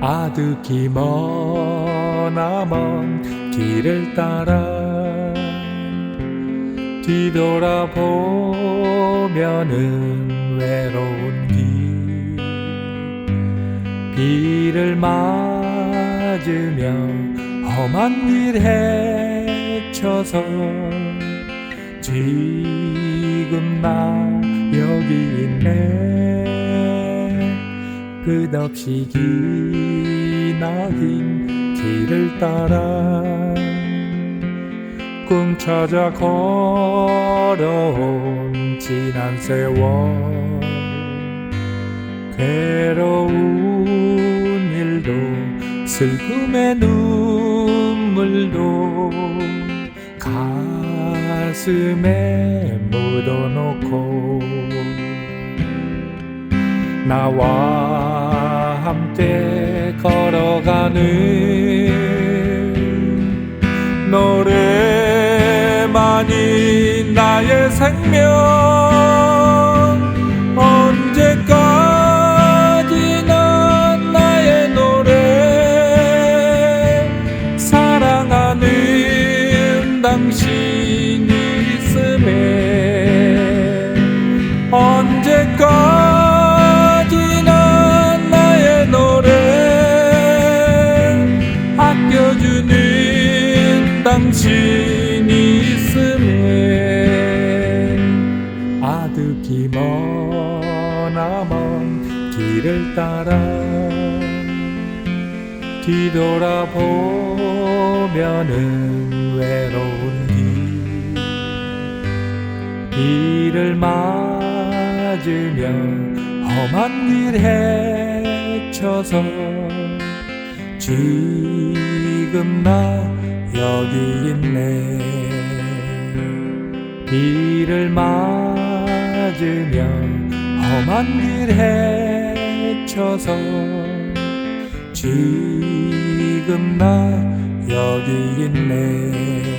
아득히 머나먼 길을 따라 뒤돌아보면은 외로운 길. 비를 맞으며 험한 길 헤쳐서 지금 나 여기 있네 끝없이 기나긴 길을 따라 꿈 찾아 걸어온 지난 세월. 괴로운 일도 슬픔의 눈물도 가슴에 묻어놓고 나와 함께 걸어가는 노래만이 나의 생명. 언제까지나 나의 노래 사랑하는 당신 아껴주는 당신이 있음에 아득히 머나먼 길을 따라 뒤돌아보면은 외로운 길. 비를 맞으며 험한 길 헤쳐서 지금 나 여기 있네. 비를 맞으며 험한 길 헤쳐서 지금 나 여기 있네